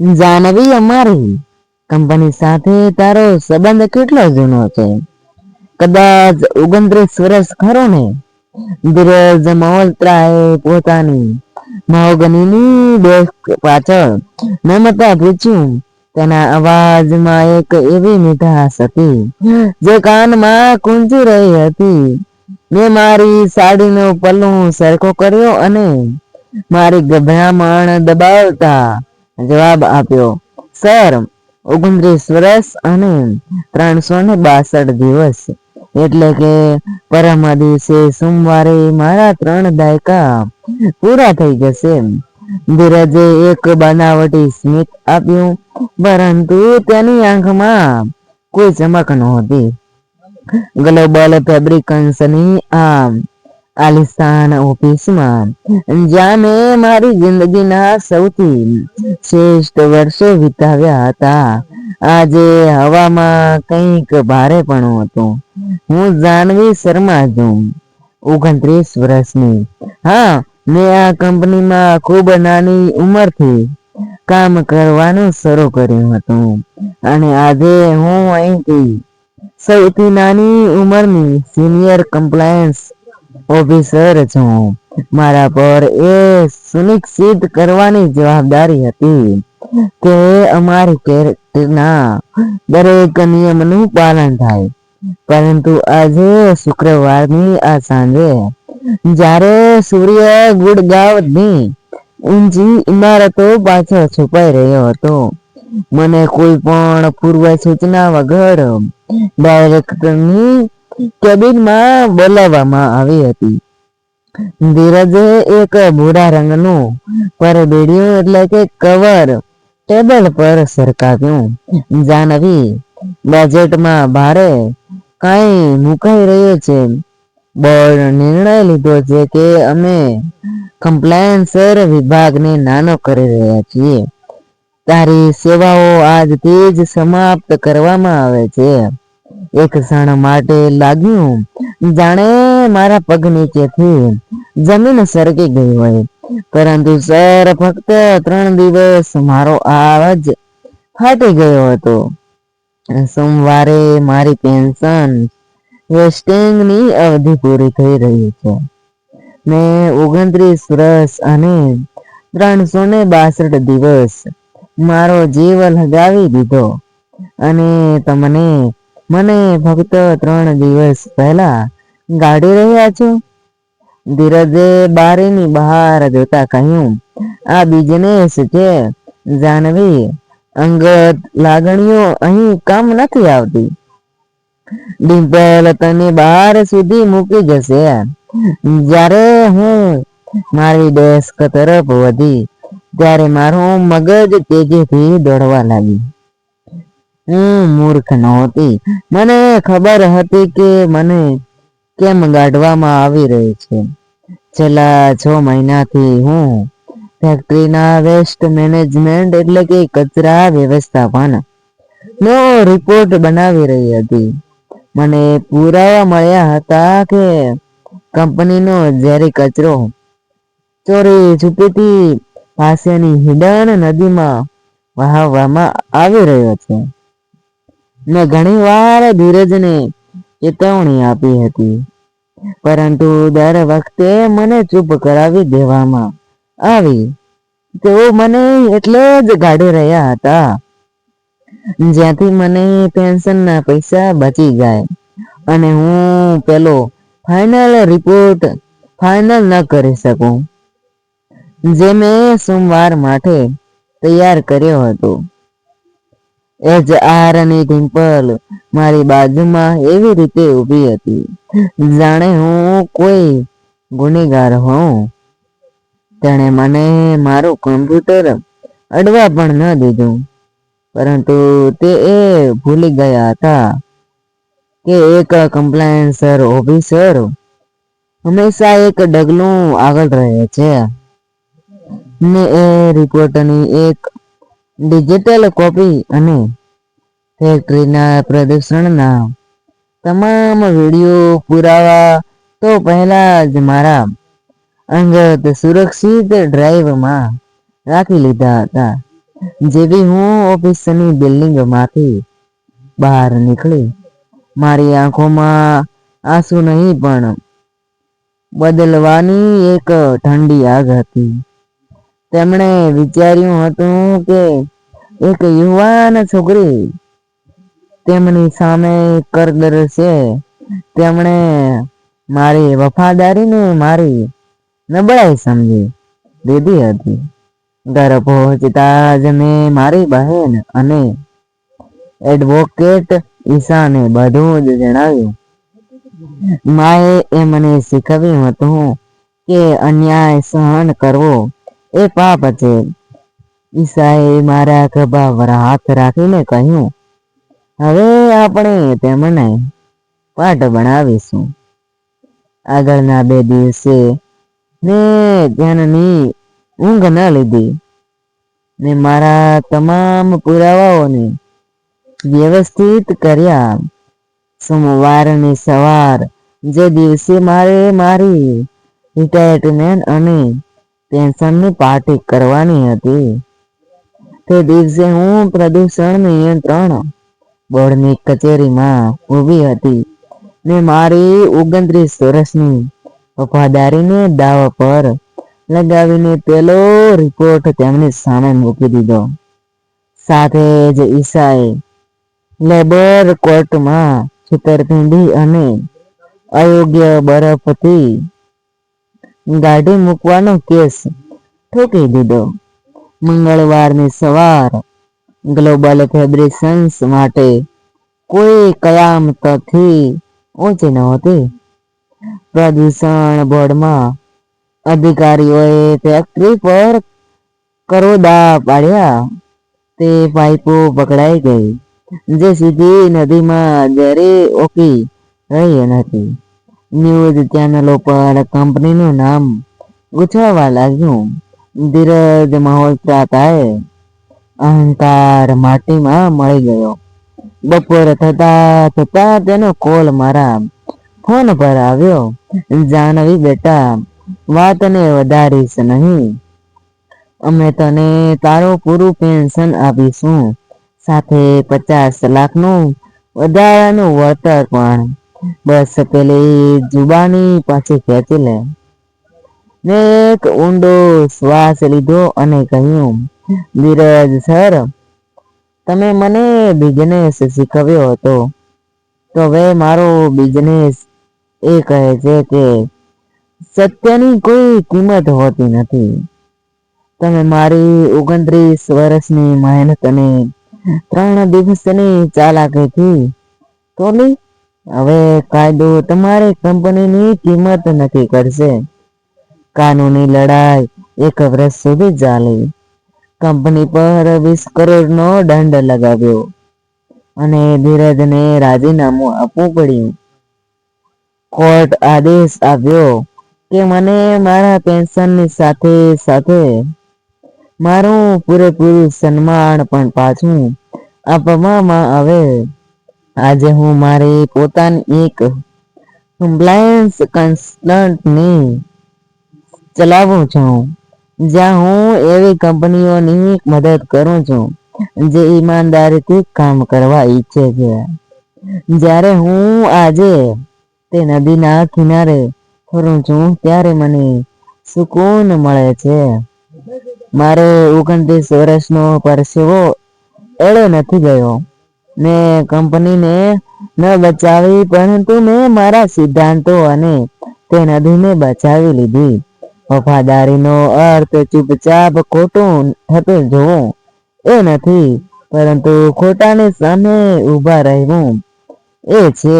જાનવી અમારી. કંપની સાથે તારો સંબંધ કેટલો જૂનો છે? કદાચ ઓગણત્રીસ વર્ષ ખરો ને? ધીરજ મહોત્રાએ પોતાની મહોગનીની ડેસ્ક પાછળ નમતા પૂછ્યું તેના અવાજમાં એક એવી મીઠાશ હતી, જે કાનમાં કુંજી રહી હતી. મેં મારી સાડીનો પલ્લું સરખો કર્યો અને મારી ગભરામણ દબાવતા જવાબ આપ્યો, સર, ઓગણત્રીસ વર્ષ અને ત્રણસો ને બાસઠ દિવસ. એટલે કે પરમ દિવસે સોમવારે મારા ત્રણ દાયકા પૂરા થઈ જશે. ધીરજે એક બનાવટી સ્મિત આપ્યું, પરંતુ તેની આંખમાં કોઈ ચમક નહોતી. ગ્લોબલ ફેબ્રિકન્સની આ આલિશાન ઓફિસમાં જ્યાં મેં મારી જિંદગીના સૌથી શ્રેષ્ઠ વર્ષો વિતાવ્યા હતા આજે હવામાં કંઈક ભારેપણું હતું હું જાનવી શર્મા છું ઓગણત્રીસ વર્ષની હા મેં આ કંપનીમાં ખૂબ નાની ઉંમરથી કામ કરવાનું શરૂ કર્યું હતું અને આજે હું અહીંથી સૌથી નાની ઉંમરની સિનિયર કમ્પ્લાયન્સ ઓફિસર છું. મારા પર એ સુનિશ્ચિત કરવાની જવાબદારી હતી કે અમારી કેરેક્ટરના દરેક નિયમનું પાલન થાય. પરંતુ આજે શુક્રવારની આ સાંજે, જ્યારે સૂર્ય ગુડગાવની ઊંચી ઇમારતો પાછળ છુપાઈ રહ્યો હતો, મને કોઈ પણ પૂર્વ સૂચના વગર ડાયરેક્ટરની કેબિનમાં બોલાવવામાં આવી હતી. ધીરજે એક ભૂરા રંગનું પરબેડિયું એટલે કે કવર ટેબલ પર સરકાવ્યું. જાનવી, બજેટમાં ભારે કાંઈ મુકાઈ રહ્યો છે. બોર્ડ નિર્ણય લીધો છે કે અમે કમ્પ્લાયન્સર વિભાગને નાનો કરી રહ્યા છીએ. તારી સેવાઓ આજથી જ સમાપ્ત કરવામાં આવે છે. એક ક્ષણ માટે લાગ્યું. જાણે મારા પગ નીચેથી જમીન સરકી ગઈ હોય. પરંતુ સર, ફક્ત ત્રણ દિવસ મારો આવાજ ફાટી ગયો હતો. સોમવારે મારી પેન્શન વેસ્ટિંગની અવધિ પૂરી થઈ રહી છે. મેં ઓગણત્રીસ વર્ષ અને ત્રણસો ને બાસઠ દિવસ મારો જીવ લગાવી દીધો. અને તમને મને ફક્ત ત્રણ દિવસ પહેલા ગાડી રહ્યા છો. ધીરજે બારીની બહાર જોતા કહ્યું, આ બિઝનેસ છે. જાનવી, અંગત લાગણીઓ અહીં કામ નથી આવતી. ડિમ્પલ તને બહાર સુધી મૂકી જશે. જ્યારે હું મારી ડેસ્ક તરફ વધી, ત્યારે મારું મગજ તેજીથી દોડવા લાગી હું મૂર્ખ નહોતી. મને ખબર હતી કે મને કેમ ગાઢવામાં આવી રહી છે. છેલ્લા છ મહિનાથી હું ફેક્ટરીના વેસ્ટ મેનેજમેન્ટ એટલે કે કચરા વ્યવસ્થાપન નો રિપોર્ટ બનાવી રહી હતી. મને પુરાવા મળ્યા હતા કે કંપનીનો ઝેરી કચરો ચોરી છુપીથી પાસેની હિડન નદીમાં વહાવવામાં આવી રહ્યો છે. મેં ઘણી વાર ધીરજને ચેતવણી આપી હતી. પરંતુ દર વખતે મને ચૂપ કરાવી દેવામાં આવી. તેઓ મને એટલે જ ગાડી રહ્યા હતા. જ્યાંથી મને પેન્શનના પૈસા બચી જાય અને હું પેલો ફાઇનલ રિપોર્ટ ફાઇનલ ન કરી શકું, જે મેં સોમવાર માટે તૈયાર કર્યો હતો. એચ આરની ડિમ્પલ મારી બાજુમાં એવી રીતે ઊભી હતી. જાણે હું કોઈ ગુનેગાર હોઉં. તેણે મને મારું કમ્પ્યુટર અડવા પણ ન દીધું. પરંતુ તે એ ભૂલી ગયા હતા કે એક કમ્પ્લાયન્સર ઓફિસર હંમેશા એક ડગલું આગળ રહે છે. ને એ રિપોર્ટની એક ડિજિટલ કોપી અને ફેક્ટરીના પ્રદૂષણના તમામ વીડિયો પુરાવા તો પહેલા જ મારા અંગત સુરક્ષિત ડ્રાઈવમાં રાખી લીધા હતા. જેવી હું ઓફિસની બિલ્ડિંગમાંથી બહાર નીકળી. મારી આંખોમાં આંસુ નહીં પણ બદલવાની એક ઠંડી આગ હતી. તેમણે વિચાર્યું હતું કે એક યુવાન છોકરી તેમની સામે કરગરશે તેમણે મારી વફાદારીને મારી નબળાઈ સમજી દીધી હતી. ઘર પહોંચતા જ મેં મારી બહેન અને એડવોકેટ ઈશાને બધું જ જણાવ્યું. માએ એ મને શીખવ્યું હતું કે અન્યાય સહન કરવો એ પાપ છે. ઈસાએ મારા ખભા પર હાથ રાખીને કહ્યું, હવે આપણે તેમને પાઠ ભણાવીશું. આગળના બે દિવસે ને ધ્યાનની ઊંઘ ન લીધી ને મારા તમામ પુરાવાઓને વ્યવસ્થિત કર્યા. સોમવારની સવાર જે દિવસે મારે મારી રિટાયરમેન્ટ અને પેન્શનની પાર્ટી કરવાની હતી. તે દિવસે હું પ્રદૂષણ નિયંત્રણ બોર્ડની કચેરીમાં ઊભી હતી ને મારી ઓગણત્રીસ વર્ષની વફાદારીને દાવા પર લગાવીને પેલો રિપોર્ટ તેમની સામે મૂકી દીધો. સાથે જ ઈસાએ લેબર કોર્ટમાં છેતરપિંડી અને અયોગ્ય બરફથી ગાડી મૂકવાનો કેસ ઠોકી દીધો. મંગળવારની સવાર ગ્લોબલ ફેબ્રિશન્સ માટે કોઈ કયામતથી ઓછી નહોતી પ્રદૂષણ બોર્ડમાં અધિકારીઓએ ફેક્ટરી પર કરોદા પાડ્યા. તે પાઇપો પકડાઈ ગઈ. જે સીધી નદીમાં જરે ઓકી રહી નથી ન્યૂઝ ચેનલો પર કંપનીનું નામ ઉછળવા લાગ્યું. ધીરજ મહોત્રાતાએ અહંકાર માટીમાં મળી ગયો. બપોર થતા થતા તેનો કોલ મારા ફોન પર આવ્યો. જાનવી બેટા, વાતને વધારીશ નહીં. અમે તને તારું પૂરું પેન્શન આપીશું. સાથે પચાસ લાખનું વધારાનું વળતર પણ બસ પેલી જુબાની પાછી ખેંચી લે. ને એક ઊંડો શ્વાસ લીધો અને કહ્યું, ધીરજ સર, તમે મને બિઝનેસ શીખવ્યો હતો. તો હવે મારો બિઝનેસ એ કહે છે કે સત્યની કોઈ કિંમત હોતી નથી. તમે મારી ઓગણત્રીસ વર્ષની મહેનત અને ત્રણ દિવસની ચાલાકીથી તોલી હવે કાયદો તમારી કંપનીની કિંમત નક્કી કરશે. કાનૂની લડાઈ એક વર્ષ સુધી ચાલી. કંપની પર વીસ કરોડનો દંડ લગાવ્યો. અને ધીરજને રાજીનામું આપવું પડ્યું. કોર્ટ આદેશ આવ્યો કે મને મારા પેન્શનની સાથે સાથે મારું પૂરેપૂરું સન્માન પણ પાછું આપવામાં આવે. આજે હું મારી પોતાની એક કમ્પ્લાયન્સ કન્સલ્ટન્ટની ચલાવું છું. જ્યાં હું એવી કંપનીઓની મદદ કરું છું, જે ઈમાનદારીથી કામ કરવા ઈચ્છે છે. જ્યારે હું આજે તે નદીના કિનારે ફરું છું, ત્યારે મને સુકૂન મળે છે. મારે ઓગણત્રીસ વર્ષનો પરસેવો એળે નથી ગયો. મેં કંપનીને ન બચાવી, પરંતુ મેં મારા સિદ્ધાંતો અને તે નદીને બચાવી લીધી. વફાદારીનો અર્થ ચૂપચાપ ખોટું થતું જોવું. એ નથી, પરંતુ ખોટાની સામે ઊભા રહેવું. એ છે